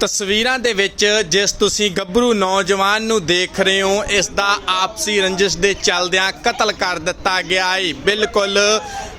ਤਸਵੀਰਾਂ ਦੇ ਵਿੱਚ ਜਿਸ ਤੁਸੀਂ ਗੱਭਰੂ ਨੌਜਵਾਨ ਨੂੰ ਦੇਖ ਰਹੇ ਹੋ, ਇਸ ਦਾ ਆਪਸੀ ਰੰਜਿਸ਼ ਦੇ ਚੱਲਦਿਆਂ ਕਤਲ ਕਰ ਦਿੱਤਾ ਗਿਆ ਹੈ ਬਿਲਕੁਲ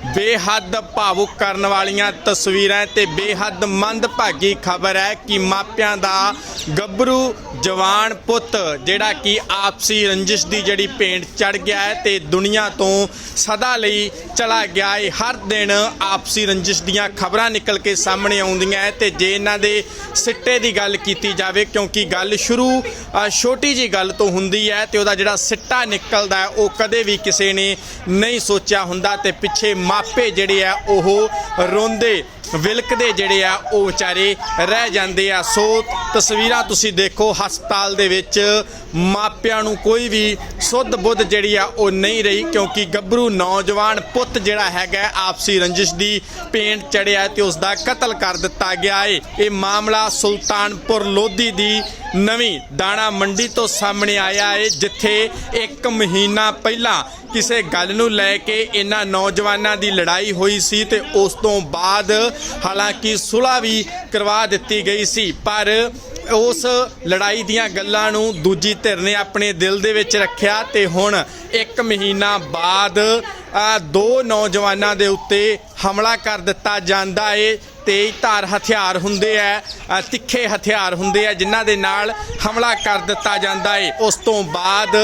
ਬੇਹੱਦ ਭਾਵੁਕ ਕਰਨ ਵਾਲੀਆਂ ਤਸਵੀਰਾਂ ਤੇ ਬੇਹੱਦ ਮੰਦਭਾਗੀ ਖਬਰ ਹੈ ਕਿ ਮਾਪਿਆਂ ਦਾ ਗੱਭਰੂ ਜਵਾਨ ਪੁੱਤ, ਜਿਹੜਾ ਕਿ ਆਪਸੀ ਰੰਜਿਸ਼ ਦੀ ਜਿਹੜੀ ਪੇਂਟ ਚੜ ਗਿਆ ਹੈ ਤੇ ਦੁਨੀਆ ਤੋਂ ਸਦਾ ਲਈ ਚਲਾ ਗਿਆ ਹੈ। ਹਰ ਦਿਨ ਆਪਸੀ ਰੰਜਿਸ਼ ਦੀਆਂ ਖਬਰਾਂ ਨਿਕਲ ਕੇ ਸਾਹਮਣੇ ਆਉਂਦੀਆਂ ਹੈ ਤੇ ਜੇ ਇਹਨਾਂ ਦੇ ਸਿੱਟੇ ਦੀ ਗੱਲ ਕੀਤੀ ਜਾਵੇ, ਕਿਉਂਕਿ ਗੱਲ ਸ਼ੁਰੂ ਛੋਟੀ ਜੀ ਗੱਲ ਤੋਂ ਹੁੰਦੀ ਹੈ ਤੇ ਉਹਦਾ ਜਿਹੜਾ ਸਿੱਟਾ ਨਿਕਲਦਾ ਹੈ, ਉਹ ਕਦੇ ਵੀ ਕਿਸੇ ਨੇ ਨਹੀਂ ਸੋਚਿਆ ਹੁੰਦਾ ਤੇ ਪਿੱਛੇ ਮਾਪੇ ਜਿਹੜੇ ਆ, ਉਹ ਰੋਂਦੇ, ਵਿਲਕਦੇ ਜਿਹੜੇ ਆ, ਉਹ ਵਿਚਾਰੇ ਰਹਿ ਜਾਂਦੇ ਆ। ਸੋ ਤਸਵੀਰਾਂ ਤੁਸੀਂ ਦੇਖੋ, ਹਸਪਤਾਲ ਦੇ ਵਿੱਚ ਮਾਪਿਆਂ ਨੂੰ ਕੋਈ ਵੀ ਸੁੱਧ ਬੁੱਧ ਜਿਹੜੀ ਆ, ਉਹ ਨਹੀਂ ਰਹੀ, ਕਿਉਂਕਿ ਗੱਭਰੂ ਨੌਜਵਾਨ ਪੁੱਤ ਜਿਹੜਾ ਹੈਗਾ ਆਪਸੀ ਰੰਜਿਸ਼ ਦੀ ਪੇਂਟ ਚੜਿਆ ਤੇ ਉਸ ਦਾ ਕਤਲ ਕਰ ਦਿੱਤਾ ਗਿਆ ਏ। ਇਹ ਮਾਮਲਾ ਸੁਲਤਾਨਪੁਰ ਲੋਧੀ ਦੀ ਨਵੀਂ ਦਾਣਾ ਮੰਡੀ ਤੋਂ ਸਾਹਮਣੇ ਆਇਆ ਏ, ਜਿੱਥੇ ਇੱਕ ਮਹੀਨਾ ਪਹਿਲਾਂ ਕਿਸੇ ਗੱਲ ਨੂੰ ਲੈ ਕੇ ਇਹਨਾਂ ਨੌਜਵਾਨਾਂ ਦੀ ਲੜਾਈ ਹੋਈ ਸੀ ਤੇ ਉਸ ਤੋਂ ਬਾਅਦ ਹਾਲਾਂਕਿ ਸੁਲ੍ਹਾ ਵੀ ਕਰਵਾ ਦਿੱਤੀ ਗਈ ਸੀ। ਪਰ ਉਸ ਲੜਾਈ ਦੀਆਂ ਗੱਲਾਂ ਨੂੰ ਦੂਜੀ ਧਿਰ ਨੇ ਆਪਣੇ ਦਿਲ ਦੇ ਵਿੱਚ ਰੱਖਿਆ ਤੇ ਹੁਣ ਇੱਕ ਮਹੀਨਾ ਬਾਅਦ ਦੋ ਨੌਜਵਾਨਾਂ ਦੇ ਉੱਤੇ ਹਮਲਾ ਕਰ ਦਿੱਤਾ ਜਾਂਦਾ ਏ। ਤੇਜ਼ ਧਾਰ ਹਥਿਆਰ ਹੁੰਦੇ ਆ ਤਿੱਖੇ ਹਥਿਆਰ ਹੁੰਦੇ ਆ ਜਿਨ੍ਹਾਂ ਦੇ ਨਾਲ ਹਮਲਾ ਕਰ ਦਿੱਤਾ ਜਾਂਦਾ ਏ। ਉਸ ਤੋਂ ਬਾਅਦ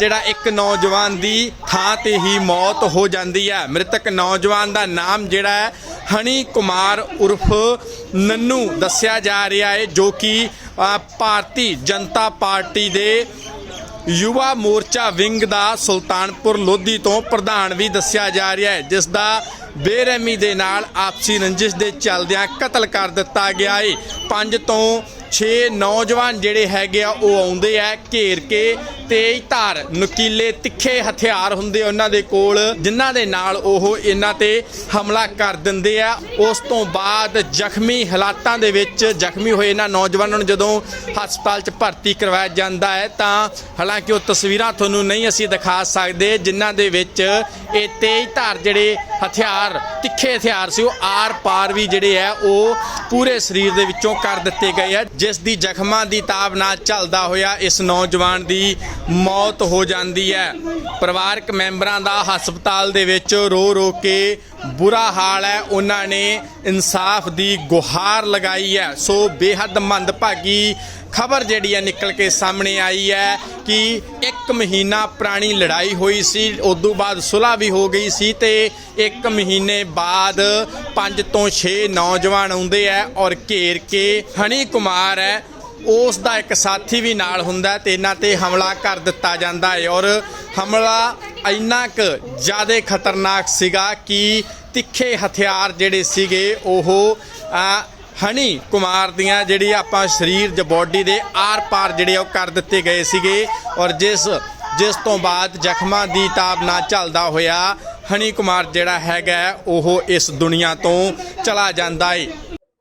ਜਿਹੜਾ ਇੱਕ ਨੌਜਵਾਨ ਦੀ ਥਾਂ ਤੇ ਹੀ ਮੌਤ ਹੋ ਜਾਂਦੀ ਹੈ। ਮ੍ਰਿਤਕ ਨੌਜਵਾਨ ਦਾ ਨਾਮ ਜਿਹੜਾ ਹੈ ਹਨੀ ਕੁਮਾਰ ਉਰਫ ਨੰਨੂ ਦੱਸਿਆ ਜਾ ਰਿਹਾ ਹੈ, ਜੋ ਕਿ ਭਾਰਤੀ ਜਨਤਾ ਪਾਰਟੀ ਦੇ ਯੁਵਾ ਮੋਰਚਾ ਵਿੰਗ ਦਾ ਸੁਲਤਾਨਪੁਰ ਲੋਧੀ ਤੋਂ ਪ੍ਰਧਾਨ ਵੀ ਦੱਸਿਆ ਜਾ ਰਿਹਾ ਹੈ, ਜਿਸ ਦਾ ਬੇਰਹਿਮੀ ਦੇ ਨਾਲ ਆਪਸੀ ਰੰਜਿਸ਼ ਦੇ ਚੱਲਦਿਆਂ ਕਤਲ ਕਰ ਦਿੱਤਾ ਗਿਆ ਏ ਪੰਜ ਤੋਂ 6 ਨੌਜਵਾਨ ਜਿਹੜੇ ਹੈਗੇ ਆ, ਉਹ ਆਉਂਦੇ ਆ ਘੇਰ ਕੇ ਤੇਜ਼ ਧਾਰ, ਨੁਕੀਲੇ ਤਿੱਖੇ ਹਥਿਆਰ ਹੁੰਦੇ ਉਹਨਾਂ ਦੇ ਕੋਲ, ਜਿਨ੍ਹਾਂ ਦੇ ਨਾਲ ਉਹ ਇਹਨਾਂ ਤੇ ਹਮਲਾ ਕਰ ਦਿੰਦੇ ਆ। ਉਸ ਤੋਂ ਬਾਅਦ ਜ਼ਖਮੀ ਹਾਲਾਤਾਂ ਦੇ ਵਿੱਚ ਜ਼ਖਮੀ ਹੋਏ ਇਹਨਾਂ ਨੌਜਵਾਨਾਂ ਨੂੰ ਜਦੋਂ ਹਸਪਤਾਲ 'ਚ ਭਰਤੀ ਕਰਵਾਇਆ ਜਾਂਦਾ ਹੈ, ਤਾਂ ਹਾਲਾਂਕਿ ਉਹ ਤਸਵੀਰਾਂ ਤੁਹਾਨੂੰ ਨਹੀਂ ਅਸੀਂ ਦਿਖਾ ਸਕਦੇ, ਜਿਨ੍ਹਾਂ ਦੇ ਵਿੱਚ ਇਹ ਤੇਜ਼ ਧਾਰ ਜਿਹੜੇ ਹਥਿਆਰ, ਤਿੱਖੇ ਹਥਿਆਰ ਸੀ, ਉਹ ਆਰ ਪਾਰ ਵੀ ਜਿਹੜੇ ਆ, ਉਹ ਪੂਰੇ ਸਰੀਰ ਦੇ ਵਿੱਚੋਂ ਕਰ ਦਿੱਤੇ ਗਏ ਆ, ਜਿਸ ਦੀ ਜ਼ਖਮਾਂ ਦੀ ਤਾਬ ਨਾਲ ਚੱਲਦਾ ਹੋਇਆ ਇਸ ਨੌਜਵਾਨ ਦੀ ਮੌਤ ਹੋ ਜਾਂਦੀ ਹੈ। ਪਰਿਵਾਰਕ ਮੈਂਬਰਾਂ ਦਾ ਹਸਪਤਾਲ ਦੇ ਵਿੱਚ ਰੋ ਰੋ ਕੇ ਬੁਰਾ ਹਾਲ ਹੈ। ਉਹਨਾਂ ਨੇ ਇਨਸਾਫ ਦੀ ਗੁਹਾਰ ਲਗਾਈ ਹੈ। ਸੋ ਬੇਹੱਦ ਮੰਦਭਾਗੀ ਖਬਰ ਜਿਹੜੀ ਹੈ ਨਿਕਲ ਕੇ ਸਾਹਮਣੇ ਆਈ ਹੈ ਕਿ ਇੱਕ ਮਹੀਨਾ ਪੁਰਾਣੀ ਲੜਾਈ ਹੋਈ ਸੀ, ਉਦੋਂ ਬਾਅਦ ਸੁਲ੍ਹਾ ਵੀ ਹੋ ਗਈ ਸੀ ਤੇ ਇੱਕ ਮਹੀਨੇ ਬਾਅਦ 5 ਤੋਂ 6 ਨੌਜਵਾਨ ਆਉਂਦੇ ਆ ਔਰ ਘੇਰ ਕੇ ਹਨੀ ਕੁਮਾਰ ਹੈ। ਉਸ ਦਾ ਇੱਕ ਸਾਥੀ ਵੀ ਨਾਲ ਹੁੰਦਾ ਹੈ ਤੇ ਇਹਨਾਂ ਤੇ ਹਮਲਾ ਕਰ ਦਿੱਤਾ ਜਾਂਦਾ ਹੈ ਔਰ ਹਮਲਾ ਇੰਨਾ ਕੁ ਜ਼ਿਆਦਾ ਖਤਰਨਾਕ ਸੀਗਾ ਕਿ ਤਿੱਖੇ ਹਥਿਆਰ ਜਿਹੜੇ ਸੀਗੇ ਉਹ ਆ, ਹਨੀ ਕੁਮਾਰ ਦੀਆਂ ਜਿਹੜੀ ਆਪਾਂ ਸਰੀਰ ਜਾਂ ਬਾਡੀ ਦੇ ਆਰ-ਪਾਰ ਜਿਹੜੇ ਉਹ ਕਰ ਦਿੱਤੇ ਗਏ ਸੀਗੇ ਔਰ ਜਿਸ ਜਿਸ ਤੋਂ ਬਾਅਦ ਜ਼ਖਮਾਂ ਦੀ ਤਾਬ ਨਾਲ ਚੱਲਦਾ ਹੋਇਆ ਹਨੀ ਕੁਮਾਰ ਜਿਹੜਾ ਹੈਗਾ ਉਹ ਇਸ ਦੁਨੀਆ ਤੋਂ ਚਲਾ ਜਾਂਦਾ ਏ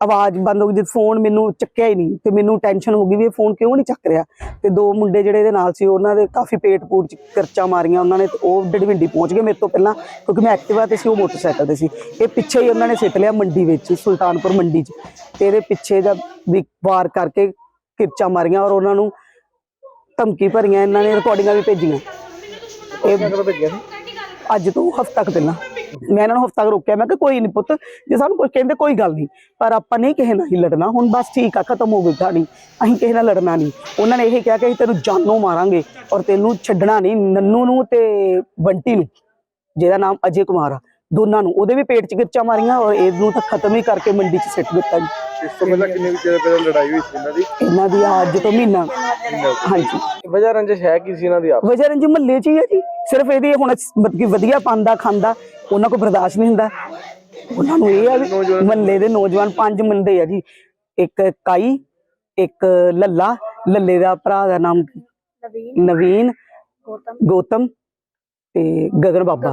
ਆਵਾਜ਼ ਬੰਦ ਹੋ ਗਈ ਜਦ ਫੋਨ ਮੈਨੂੰ ਚੱਕਿਆ ਹੀ ਨਹੀਂ ਤੇ ਮੈਨੂੰ ਟੈਨਸ਼ਨ ਹੋ ਗਈ ਵੀ ਇਹ ਫੋਨ ਕਿਉਂ ਨਹੀਂ ਚੱਕ ਰਿਹਾ? ਤੇ ਦੋ ਮੁੰਡੇ ਜਿਹੜੇ ਇਹਦੇ ਨਾਲ ਸੀ ਉਹਨਾਂ ਦੇ ਕਾਫੀ ਪੇਟ ਪੂਟ ਚ ਕਰਚਾ ਮਾਰੀਆਂ ਉਹਨਾਂ ਨੇ ਤੇ ਉਹ ਡੜਵਿੰਡੀ ਪਹੁੰਚ ਗਏ ਮੇਰੇ ਤੋਂ ਪਹਿਲਾਂ ਕਿਉਂਕਿ ਮੈਂ ਐਕਟਿਵਾ ਤੇ ਸੀ ਉਹ ਮੋਟਰਸਾਈਕਲ ਤੇ ਸੀ। ਇਹ ਪਿੱਛੇ ਹੀ ਉਹਨਾਂ ਨੇ ਸਿੱਟ ਲਿਆ ਮੰਡੀ ਵਿੱਚ ਸੁਲਤਾਨਪੁਰ ਮੰਡੀ 'ਚ। ਤੇ ਇਹਦੇ ਪਿੱਛੇ ਦਾ ਵੀ ਵਾਰ ਕਰਕੇ ਕਿਰਚਾ ਮਾਰੀਆਂ ਔਰ ਉਹਨਾਂ ਨੂੰ ਧਮਕੀ ਭਰੀਆਂ ਇਹਨਾਂ ਨੇ ਰਿਕਾਰਡਿੰਗਾਂ ਵੀ ਭੇਜੀਆਂ। ਇਹ ਅੱਜ ਤੋਂ ਹਫ਼ਤਾ ਕੁ ਪਹਿਲਾਂ। ਮੈਂ ਇਹਨਾਂ ਨੂੰ ਹਫ਼ਤਾ ਰੋਕਿਆ ਮੈਂ ਕਿ ਕੋਈ ਨਹੀਂ ਪੁੱਤ ਜੇ ਸਾਨੂੰ ਕੁਝ ਕਹਿੰਦੇ ਕੋਈ ਗੱਲ ਨਹੀਂ ਪਰ ਆਪਾਂ ਨਹੀਂ ਕਿਸੇ ਨਾਲ ਹੀ ਲੜਨਾ ਹੁਣ ਬਸ ਠੀਕ ਆ ਖਤਮ ਹੋ ਗਈ ਕਹਾਣੀ। ਅਸੀਂ ਕਿਸੇ ਨਾਲ ਲੜਨਾ ਨਹੀਂ ਉਹਨਾਂ ਨੇ ਇਹ ਕਿਹਾ ਕਿ ਅਸੀਂ ਤੈਨੂੰ ਜਾਨੋਂ ਮਾਰਾਂਗੇ ਔਰ ਤੈਨੂੰ ਛੱਡਣਾ ਨਹੀਂ ਨੰਨੂ ਨੂੰ ਤੇ ਬੰਟੀ ਨੂੰ ਜਿਹਦਾ ਨਾਮ ਅਜੇ ਕੁਮਾਰ ਆ। ਦੋਨਾਂ ਨੂੰ ਉਹਦੇ ਵੀ ਪੇਟ 'ਚ ਗਿਰਚਾਂ ਮਾਰੀਆਂ ਔਰ ਇਹਨੂੰ ਤਾਂ ਖਤਮ ਹੀ ਕਰਕੇ ਮੰਡੀ 'ਚ ਸਿੱਟ ਦਿੱਤਾ ਜੀ। ਇਸ ਤੋਂ ਪਹਿਲਾਂ ਕਿੰਨੇ ਵੀ ਚਿਰ ਪਹਿਲਾਂ ਲੜਾਈ ਹੋਈ ਸੀ ਇਹਨਾਂ ਦੀ? ਇਹਨਾਂ ਦੀ ਅੱਜ ਤੋਂ ਮਹੀਨਾ। ਹਾਂਜੀ। ਵਜ੍ਹਾ ਰੰਜਿਸ਼ ਹੈ ਕੀ ਸੀ ਇਹਨਾਂ ਦੀ ਆਪ? ਵਜ੍ਹਾ ਰੰਜੀ ਮਹੱਲੇ 'ਚ ਹੀ ਹੈ ਜੀ। ਸਿਰਫ ਇਹਦੀ ਹੁਣ ਮਤਲਬ ਕਿ ਵਧੀਆ ਪਾਉਂਦਾ ਖਾਂਦਾ। ਉਹਨਾਂ ਕੋ ਬਰਦਾਸ਼ਤ ਨਹੀਂ ਹੁੰਦਾ। ਉਹਨਾਂ ਨੂੰ ਇਹ ਆ ਵੀ ਮਹੱਲੇ ਦੇ ਨੌਜਵਾਨ ਪੰਜ ਮੁੰਡੇ ਆ ਜੀ। ਇੱਕ ਕਾਈ ਇੱਕ ਲੱਲਾ ਲੱਲੇ ਦਾ ਭਰਾ ਦਾ ਨਾਮ ਨਵੀਨ। ਗੌਤਮ। ਤੇ ਗਗਨ ਬਾਬਾ।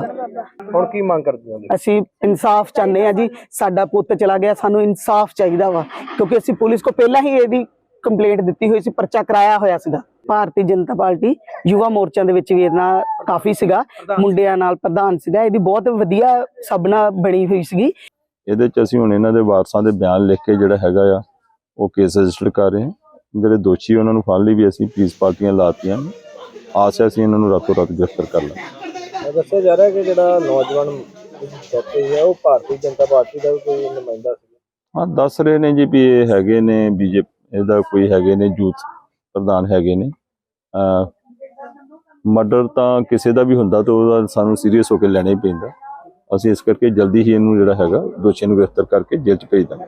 ਹੁਣ ਕੀ ਮੰਗ ਕਰਦੇ ਹੋ? ਅਸੀਂ ਇਨਸਾਫ ਚਾਹੁੰਦੇ ਆ ਜੀ ਸਾਡਾ ਪੁੱਤ ਚਲਾ ਗਿਆ ਸਾਨੂੰ ਇਨਸਾਫ ਚਾਹੀਦਾ ਵਾ ਕਿਉਂਕਿ ਅਸੀਂ ਪੁਲਿਸ ਕੋ ਪਹਿਲਾਂ ਹੀ ਇਹਦੀ ਕੰਪਲੇਂਟ ਦਿੱਤੀ ਹੋਈ ਸੀ ਪਰਚਾ ਕਰਾਇਆ ਹੋਇਆ ਸੀਗਾ। ਭਾਰਤੀ ਜਨਤਾ ਪਾਰਟੀ ਯੁਵਾ ਮੋਰਚਾ ਦੇ ਵਿੱਚ ਵੀ ਇਹਨਾਂ ਕਾਫੀ ਸੀਗਾ। ਮੁੰਡਿਆਂ ਨਾਲ ਪ੍ਰਧਾਨ ਸੀਗਾ। ਇਹਦੀ ਬਹੁਤ ਵਧੀਆ ਸਭਨਾ ਬਣੀ ਹੋਈ ਸੀਗੀ। ਇਹਦੇ ਚ ਅਸੀਂ ਹੁਣ ਇਹਨਾਂ ਦੇ ਵਾਰਸਾਂ ਦੇ ਬਿਆਨ ਲਿਖ ਕੇ ਜਿਹੜਾ ਹੈਗਾ ਆ ਉਹ ਕੇਸ ਰਜਿਸਟਰ ਕਰ ਰਹੇ ਹਾਂ। ਜਿਹੜੇ ਦੋਸ਼ੀ ਉਹਨਾਂ ਨੂੰ ਲਈ ਵੀ ਅਸੀਂ ਪੁਲਿਸ ਪਾਰਟੀਆਂ ਲਾਤੀਆਂ। ਆਸ ਹੈ ਅਸੀਂ ਇਹਨਾਂ ਨੂੰ ਰਾਤੋਂ ਰਾਤ ਗ੍ਰਿਫਤਾਰ ਕਰ ਲਾਂਗੇ ਦੱਸਿਆ ਜਾ ਰਿਹਾ ਕਿ ਜਿਹੜਾ ਨੌਜਵਾਨ ਡੈਥ ਹੋਈ ਹੈ ਉਹ ਭਾਰਤੀ ਜਨਤਾ ਪਾਰਟੀ ਦਾ ਕੋਈ ਨੁਮਾਇੰਦਾ ਸੀ ਹਾਂ ਦੱਸ ਰਹੇ ਨੇ ਜੀ ਵੀ ਇਹ ਹੈਗੇ ਨੇ ਬੀਜੇਪੀ ਇਹਦਾ ਕੋਈ ਹੈਗੇ ਨੇ ਯੂਥ ਪ੍ਰਧਾਨ ਹੈਗੇ ਨੇ। ਮਰਡਰ ਤਾਂ ਕਿਸੇ ਦਾ ਵੀ ਹੁੰਦਾ ਤਾਂ ਉਹਦਾ ਸਾਨੂੰ ਸੀਰੀਅਸ ਹੋ ਕੇ ਲੈਣਾ ਹੀ ਪੈਂਦਾ। ਅਸੀਂ ਇਸ ਕਰਕੇ ਜਲਦੀ ਹੀ ਇਹਨੂੰ ਜਿਹੜਾ ਹੈਗਾ ਦੋਸ਼ੀਆਂ ਨੂੰ ਗ੍ਰਿਫਤਾਰ ਕਰਕੇ ਜੇਲ੍ਹ 'ਚ ਭੇਜ ਦਾਂਗੇ।